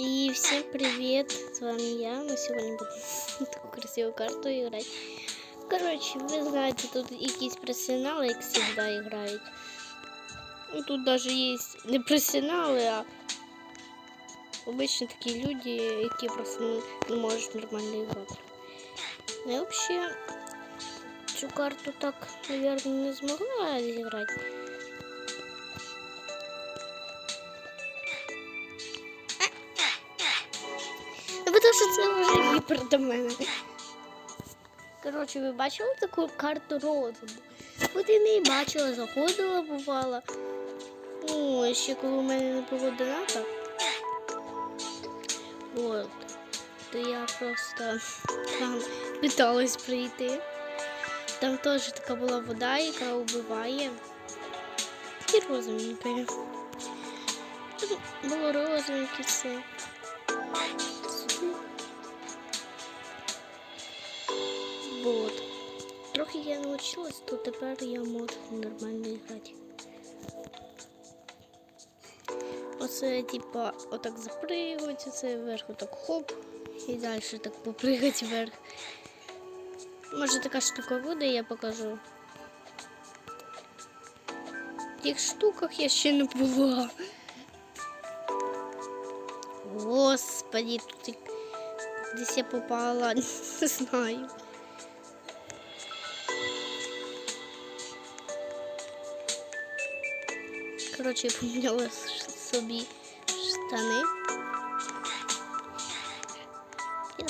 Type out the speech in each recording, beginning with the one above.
И всем привет, с вами я. Мы сегодня будем такую красивую карту играть. Короче, вы знаете, тут якісь професіонали, як завжди, играют. Ну, тут даже есть не професіонали, а обычно такі люди, які просто не, не можуть нормально грати. Ну, Я вообще цю карту так, наверное, не змогла зіграти. Гіпер до мене. Коротше, ви бачили таку карту розуму? От і не бачила, заходила, бувала. Ну, ще коли у мене не було доната. От. То я просто там питалась прийти. Там теж така була вода, яка вбиває. І розовенька. Тут було розовеньке все. Вот. Трохи я научилась, то тепер я можу нормально грати. Оце, типа, отак запригувати, оце вверх, отак хоп, і далі так попригати вверх. Може така штука буде, я покажу. В тих штуках я ще не була. Господи, тут десь я попала, не знаю. Коротше, я поміняла собі штани.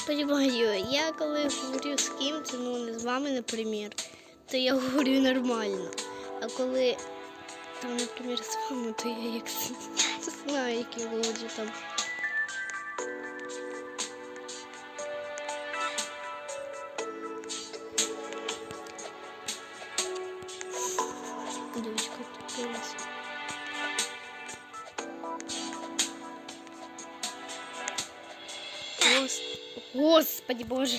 Я розумію, я коли говорю з кимось, ну не з вами, наприклад, то я говорю нормально. А коли там, наприклад, з вами, то я як знаю, як я там. Господи боже.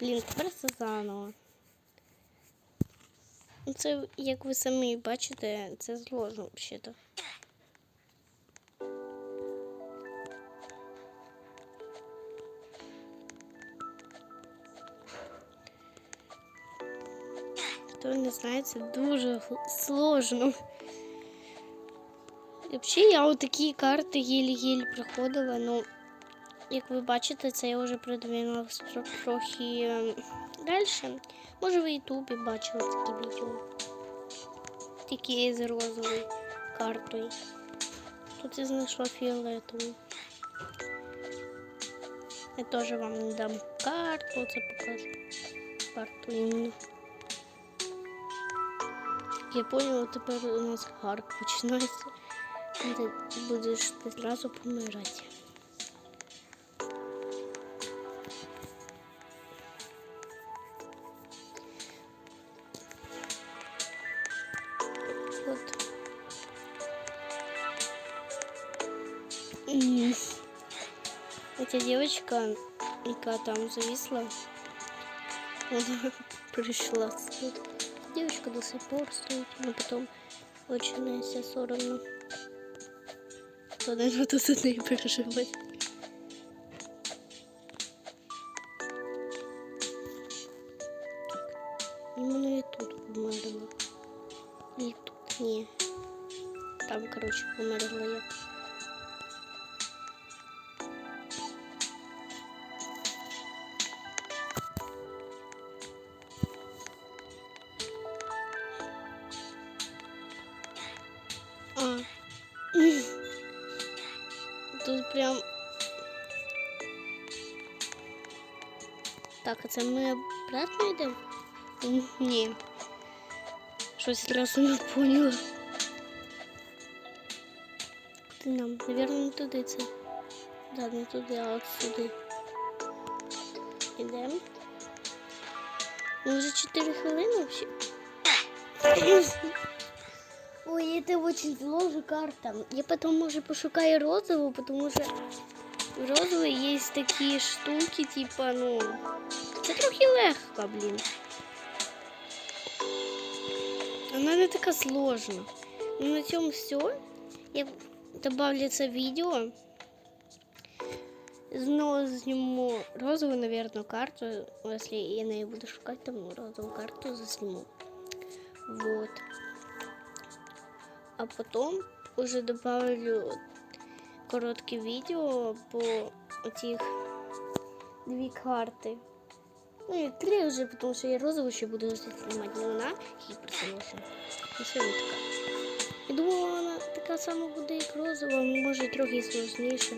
Блін, тепер все заново. Ну, Це, як ви самі бачите, це зложно взагалі-то. Хто не знає, це дуже сложно. І Взагалі я отакі карти єлі-єлі проходила, ну, як ви бачите, це я вже продвинулась трохи далі. Може, в Ютубі бачили такі відео. Тільки з розовою картою. Тут я знайшла фіолетову. Я теж вам не дам карту, це покажу. Карту іменно. Я поняла, тепер у нас гарк починається. Ти будеш одразу помирати. М. Эта девочка, яка там зависла, она пришла. с- Девочка до сих пор стоит, но потом очень на себя соромно. То, наверное, тут за неї переживать. Іменно і тут померла. І тут ні. Там, короче, померла я. Тут прям. Так, а це ми обратно йдемо? Ні. Щось одразу не поняла. Куди нам? Наверно, не туди це. Да, не туди, а от сюди. Ідемо. Ну, вже 4 хвилини взагалі. Ой, это очень сложная карта. Я потом, может, пошукаю розовую, потому что в розовой есть такие штуки, типа, ну, це трохи легко, блін. Вона не така сложна. Ну, на цьому все. Я добавлю це відео. Знову зніму розову, наверное, карту. Если я не буду шукати, там розову карту засниму. Вот. А потом уже добавлю короткие видео по этих дві карти. Ну і три вже, тому що я розову ще буду знімати, але вона її присилася. І все така. Я думала, вона така сама буде, як розова, може трохи сложніше.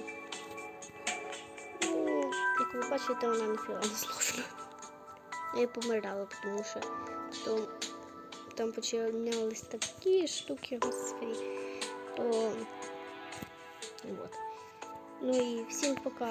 Ну, як ви бачите, вона не сложна. Я помирала, тому що потім там починались такі штуки, господи. То... Вот. Ну і всім пока.